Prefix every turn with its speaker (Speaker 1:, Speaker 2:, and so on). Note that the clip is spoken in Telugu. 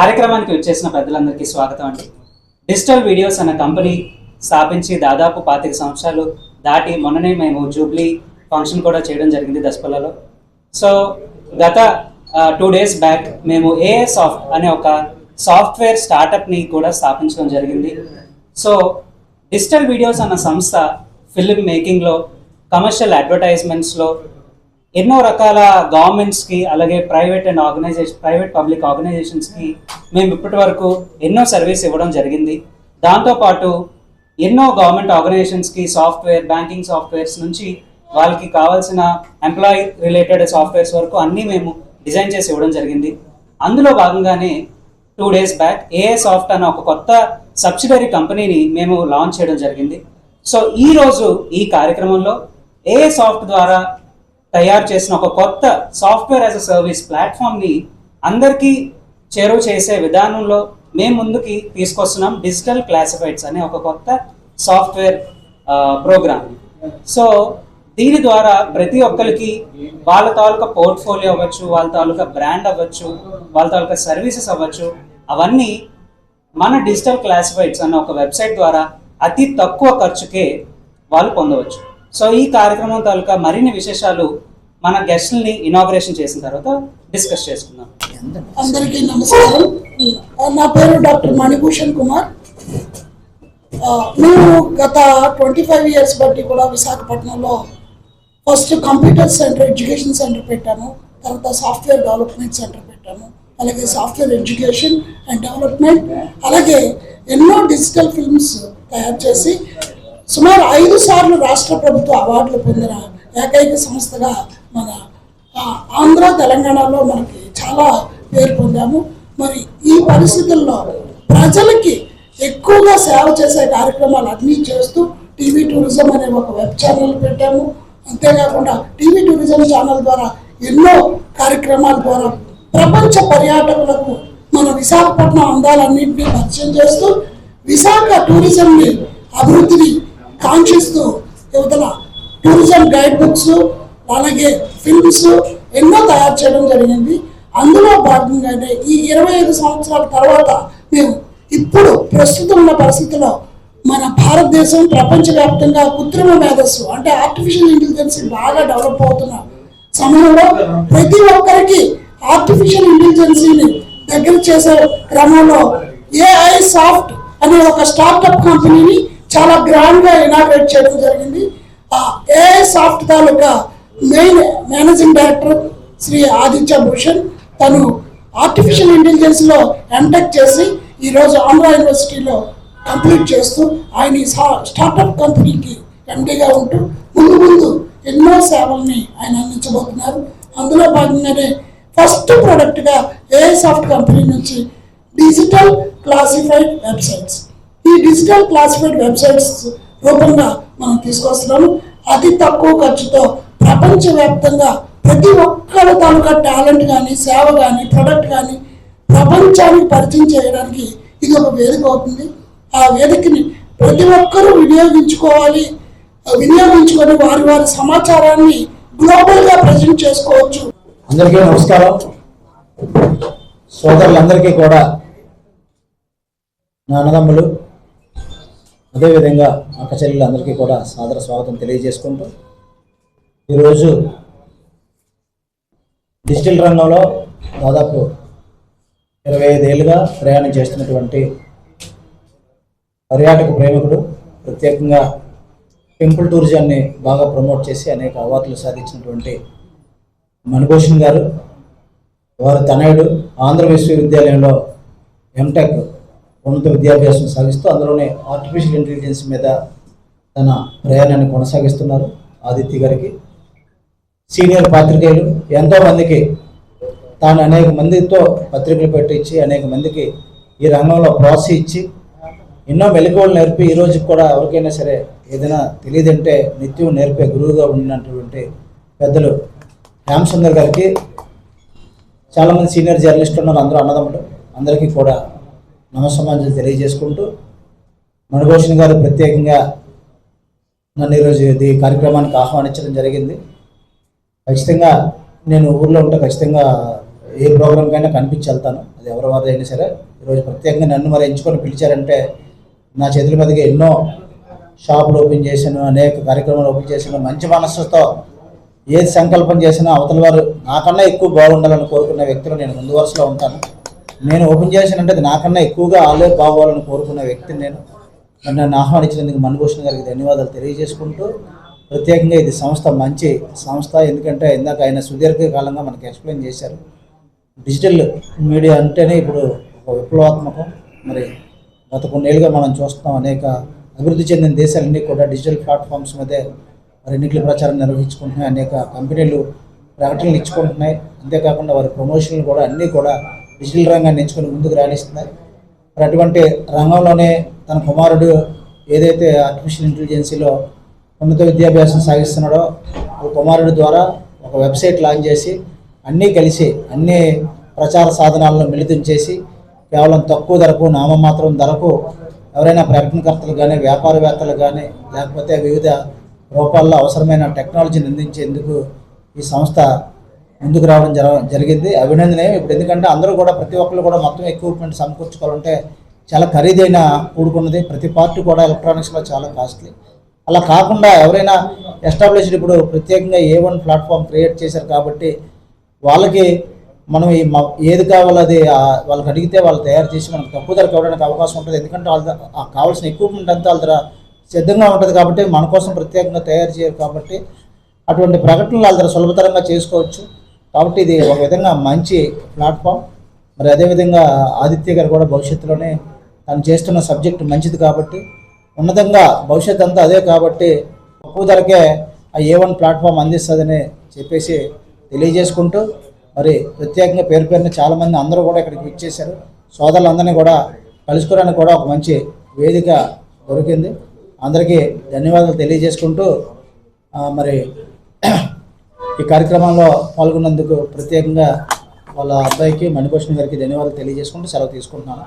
Speaker 1: కార్యక్రమానికి వచ్చేసిన పెద్దలందరికీ స్వాగతం అండి. డిజిటల్ వీడియోస్ అనే కంపెనీ స్థాపించి దాదాపు పాతిక సంవత్సరాలు దాటి మొన్ననే మేము జూబ్లీ ఫంక్షన్ కూడా చేయడం జరిగింది దసపల్లలో. సో గత టూ డేస్ బ్యాక్ మేము ఏఏ సాఫ్ట్ అనే ఒక సాఫ్ట్వేర్ స్టార్టప్ని కూడా స్థాపించడం జరిగింది. సో డిజిటల్ వీడియోస్ అన్న సంస్థ ఫిల్మ్ మేకింగ్లో కమర్షియల్ అడ్వర్టైజ్మెంట్స్లో ఎన్నో రకాల గవర్నమెంట్స్కి అలాగే private and organisation private public ఆర్గనైజేషన్స్కి మేము ఇప్పటి వరకు ఎన్నో సర్వీస్ ఇవ్వడం జరిగింది. దాంతోపాటు ఎన్నో గవర్నమెంట్ ఆర్గనైజేషన్స్కి సాఫ్ట్వేర్ బ్యాంకింగ్ సాఫ్ట్వేర్స్ నుంచి వాళ్ళకి కావాల్సిన ఎంప్లాయీ రిలేటెడ్ సాఫ్ట్వేర్స్ వరకు అన్నీ మేము డిజైన్ చేసి ఇవ్వడం జరిగింది. అందులో భాగంగానే two days back AI soft అనే ఒక కొత్త సబ్సిడరీ కంపెనీని మేము లాంచ్ చేయడం జరిగింది. సో ఈ రోజు ఈ కార్యక్రమంలో ఏఏ సాఫ్ట్ ద్వారా తయారు చేసిన ఒక కొత్త సాఫ్ట్వేర్ యాజ్ అ సర్వీస్ ప్లాట్ఫామ్ని అందరికీ చేరువ చేసే విధానంలో మేము ముందుకి తీసుకొస్తున్నాం డిజిటల్ క్లాసిఫైడ్స్ అనే ఒక కొత్త సాఫ్ట్వేర్ ప్రోగ్రామ్. సో దీని ద్వారా ప్రతి ఒక్కరికి వాళ్ళ తాలూకా పోర్ట్ఫోలియో అవ్వచ్చు వాళ్ళ తాలూకా బ్రాండ్ అవ్వచ్చు వాళ్ళ తాలూకా సర్వీసెస్ అవ్వచ్చు అవన్నీ మన డిజిటల్ క్లాసిఫైడ్స్ అన్న ఒక వెబ్సైట్ ద్వారా అతి తక్కువ ఖర్చుకే వాళ్ళు పొందవచ్చు. సో ఈ కార్యక్రమం తాలూకా మరిన్ని విశేషాలు మన గెస్ట్ని ఇనాగ్రేషన్ చేసిన తర్వాత డిస్కస్ చేసుకుందాం.
Speaker 2: అందరికీ నమస్కారం. నా పేరు డాక్టర్ మణిభూషణ్ కుమార్. నేను మేము గత ట్వంటీ ఫైవ్ ఇయర్స్ బట్టి కూడా విశాఖపట్నంలో first computer centre education centre పెట్టాము తర్వాత సాఫ్ట్వేర్ డెవలప్మెంట్ సెంటర్ పెట్టాము అలాగే సాఫ్ట్వేర్ ఎడ్యుకేషన్ అండ్ డెవలప్మెంట్. అలాగే ఎన్నో డిజిటల్ ఫిల్మ్స్ తయారు చేసి సుమారు ఐదు సార్లు రాష్ట్ర ప్రభుత్వ అవార్డులు పొందిన ఏకైక సంస్థగా మన ఆ, ఆంధ్ర తెలంగాణలో మనకి చాలా పేరు పొందాము. మరి ఈ పరిస్థితుల్లో ప్రజలకి ఎక్కువగా సేవ చేసే కార్యక్రమాలు అన్నీ చేస్తూ టీవీ టూరిజం అనే ఒక వెబ్ ఛానల్ పెట్టాము. అంతేకాకుండా టీవీ టూరిజం ఛానల్ ద్వారా ఎన్నో కార్యక్రమాల ద్వారా ప్రపంచ పర్యాటకులకు మన విశాఖపట్నం అందాలన్నింటినీ పరిచయం చేస్తూ విశాఖ టూరిజంని అభివృద్ధిని కాంక్షిస్తూ యువతల టూరిజం గైడ్ బుక్స్ అలాగే ఫిల్మ్స్ ఎన్నో తయారు చేయడం జరిగింది. అందులో భాగంగానే ఈ ఇరవై ఐదు సంవత్సరాల తర్వాత మేము ఇప్పుడు ప్రస్తుతం ఉన్న పరిస్థితిలో మన భారతదేశం ప్రపంచవ్యాప్తంగా కృత్రిమ మేధస్సు అంటే ఆర్టిఫిషియల్ ఇంటెలిజెన్స్ బాగా డెవలప్ అవుతున్న సమయంలో ప్రతి ఒక్కరికి ఆర్టిఫిషియల్ ఇంటెలిజెన్సీని దగ్గర చేసే క్రమంలో ఏఐ సాఫ్ట్ అనే ఒక స్టార్టప్ కంపెనీని చాలా గ్రాండ్గా ఇనాగ్రేట్ చేయడం జరిగింది. ఆ ఏఐ సాఫ్ట్ తాలూకా main managing director Shri Aditya Bhushan తను ఆర్టిఫిషియల్ ఇంటెలిజెన్స్లో ఎంటెక్ చేసి ఈ రోజు ఆంధ్ర యూనివర్సిటీలో కంప్లీట్ చేస్తూ ఆయన ఈ స్టార్టప్ కంపెనీకి ఎండీగా ఉంటూ ముందు ముందు ఎన్నో సేవల్ని ఆయన అందించబోతున్నారు. అందులో భాగంగానే ఫస్ట్ ప్రోడక్ట్గా ఏఐ సాఫ్ట్ కంపెనీ నుంచి డిజిటల్ క్లాసిఫైడ్ వెబ్సైట్స్ ఈ డిజిటల్ క్లాసిఫైడ్ వెబ్సైట్స్ రూపంగా మనం తీసుకొస్తున్నాము. అతి తక్కువ ఖర్చుతో ప్రపంచవ్యాప్తంగా ప్రతి ఒక్కరి తాలూకా టాలెంట్ కానీ సేవ కానీ ప్రొడక్ట్ కానీ ప్రపంచానికి పరిచయం చేయడానికి ఇది ఒక వేదిక అవుతుంది. ఆ వేదికని ప్రతి ఒక్కరూ వినియోగించుకోవాలి. వినియోగించుకొని వారి వారి సమాచారాన్ని గ్లోబల్గా ప్రజెంట్ చేసుకోవచ్చు.
Speaker 3: అందరికీ నమస్కారం. సోదరులందరికీ కూడా నా అన్నదమ్ములు అదేవిధంగా అక్క చెల్లెలందరికీ కూడా సాదర స్వాగతం తెలియజేసుకుంటూ ఈరోజు డిజిటల్ రంగంలో దాదాపు ఇరవై ఐదేళ్ళుగా ప్రయాణం చేస్తున్నటువంటి పర్యాటక ప్రేమికుడు ప్రత్యేకంగా టెంపుల్ టూరిజాన్ని బాగా ప్రమోట్ చేసి అనేక అవార్డులు సాధించినటువంటి మణిభూషణ్ గారు వారి తనయుడు ఆంధ్ర విశ్వవిద్యాలయంలో ఎంటెక్ ఉన్నత విద్యాభ్యాసం సాగిస్తూ అందులోనే ఆర్టిఫిషియల్ ఇంటెలిజెన్స్ మీద తన ప్రయాణాన్ని కొనసాగిస్తున్నారు ఆదిత్య గారికి. సీనియర్ పాత్రికేయులు ఎంతో మందికి తాను అనేక మందితో పత్రికలు పెట్టించి అనేక మందికి ఈ రంగంలో ప్రోత్సహించి ఇచ్చి ఎన్నో మెలకువలు నేర్పి ఈరోజు కూడా ఎవరికైనా సరే ఏదైనా తెలియదంటే నిత్యం నేర్పే గురువుగా ఉన్నటువంటి పెద్దలు శ్యామ్ గారికి. చాలామంది సీనియర్ జర్నలిస్టులు ఉన్నారు అందరూ అన్నదమ్ములు. అందరికీ కూడా నమస్సమాజం తెలియజేసుకుంటూ మణిభూషణ్ గారు ప్రత్యేకంగా నన్ను ఈరోజు ఇది కార్యక్రమానికి ఆహ్వానించడం జరిగింది. ఖచ్చితంగా నేను ఊర్లో ఉంటే ఖచ్చితంగా ఏ ప్రోగ్రామ్కైనా కనిపించి వెళ్తాను. అది ఎవరి వారు అయినా సరే. ఈరోజు ప్రత్యేకంగా నన్ను మరి ఎంచుకొని పిలిచారంటే నా చేతుల మీదకి ఎన్నో షాపులు ఓపెన్ చేశాను అనేక కార్యక్రమాలు ఓపెన్ చేశాను. మంచి మనస్సుతో ఏది సంకల్పం చేసినా అవతల వారు నాకన్నా ఎక్కువ బాగుండాలని కోరుకునే వ్యక్తులు నేను ముందు వరుసలో ఉంటాను. నేను ఓపెన్ చేశానంటే అది నాకన్నా ఎక్కువగా వాళ్ళే బాగోవాలని కోరుకున్న వ్యక్తిని నేను. నన్ను ఆహ్వానించినందుకు మణిభూషణ్ గారికి ధన్యవాదాలు తెలియజేసుకుంటూ ప్రత్యేకంగా ఇది సంస్థ మంచి సంస్థ. ఎందుకంటే ఇందాక ఆయన సుదీర్ఘకాలంగా మనకి ఎక్స్ప్లెయిన్ చేశారు. డిజిటల్ మీడియా అంటేనే ఇప్పుడు ఒక విప్లవాత్మకం. మరి గత కొన్నేళ్ళుగా మనం చూస్తున్నాం అనేక అభివృద్ధి చెందిన దేశాలన్నీ కూడా డిజిటల్ ప్లాట్ఫామ్స్ మీదే మరి ఎన్నికల ప్రచారం నిర్వహించుకుంటున్నాయి. అనేక కంపెనీలు ప్రకటనలు ఇచ్చుకుంటున్నాయి. అంతేకాకుండా వారి ప్రమోషన్లు కూడా అన్నీ కూడా డిజిటల్ రంగాన్ని ఎంచుకొని ముందుకు రాణిస్తున్నాయి. మరి అటువంటి రంగంలోనే తన కుమారుడు ఏదైతే ఆర్టిఫిషియల్ ఇంటెలిజెన్సీలో ఉన్నత విద్యాభ్యాసం సాగిస్తున్నాడో ఒక కుమారుడి ద్వారా ఒక వెబ్సైట్ లాంచ్ చేసి అన్నీ కలిసి అన్ని ప్రచార సాధనాలను మిళితం చేసి కేవలం తక్కువ ధరకు నామమాత్రం ధరకు ఎవరైనా ప్రకటనకర్తలు కానీ వ్యాపారవేత్తలు కానీ లేకపోతే వివిధ రూపాల్లో అవసరమైన టెక్నాలజీని అందించేందుకు ఈ సంస్థ ముందుకు రావడం జర జరిగింది. అభినందనీయం ఇప్పుడు ఎందుకంటే అందరూ కూడా ప్రతి ఒక్కరు కూడా మొత్తం ఎక్విప్మెంట్ సమకూర్చుకోవాలంటే చాలా ఖరీదైన కూడుకున్నది. ప్రతి పార్టీ కూడా ఎలక్ట్రానిక్స్లో చాలా కాస్ట్లీ అలా కాకుండా ఎవరైనా ఎస్టాబ్లిష్డ్ ఇప్పుడు ప్రత్యేకంగా ఏ వన్ ప్లాట్ఫామ్ క్రియేట్ చేశారు కాబట్టి వాళ్ళకి మనం ఈ మ- ఏది కావాలో అది వాళ్ళకి అడిగితే వాళ్ళు తయారు చేసి మనకు తక్కువ ధరకు ఇవ్వడానికి అవకాశం ఉంటుంది. ఎందుకంటే వాళ్ళ ఆ కావాల్సిన ఎక్విప్మెంట్ అంతా వాళ్ళ సిద్ధంగా ఉంటుంది కాబట్టి మన కోసం ప్రత్యేకంగా తయారు చేయరు కాబట్టి అటువంటి ప్రకటనలు వాళ్ళ సులభతరంగా చేసుకోవచ్చు. కాబట్టి ఇది ఒక విధంగా మంచి ప్లాట్ఫామ్ మరి అదేవిధంగా ఆదిత్య గారు కూడా భవిష్యత్తులోనే తను చేస్తున్న సబ్జెక్ట్ మంచిది కాబట్టి ఉన్నతంగా భవిష్యత్ అంతా అదే కాబట్టి తక్కువ ధరకే ఆ ఏ వన్ ప్లాట్ఫామ్ అందిస్తుందని చెప్పేసి తెలియజేసుకుంటూ మరి ప్రత్యేకంగా పేరు పేరున చాలామంది అందరూ కూడా ఇక్కడికి ఇచ్చేశారు సోదరులందరినీ కూడా కలుసుకోవడానికి కూడా ఒక మంచి వేదిక దొరికింది. అందరికీ ధన్యవాదాలు తెలియజేసుకుంటూ మరి ఈ కార్యక్రమంలో పాల్గొన్నందుకు ప్రత్యేకంగా వాళ్ళ అబ్బాయికి మణిభూషణ్ గారికి ధన్యవాదాలు తెలియజేసుకుంటూ సెలవు తీసుకుంటున్నాను.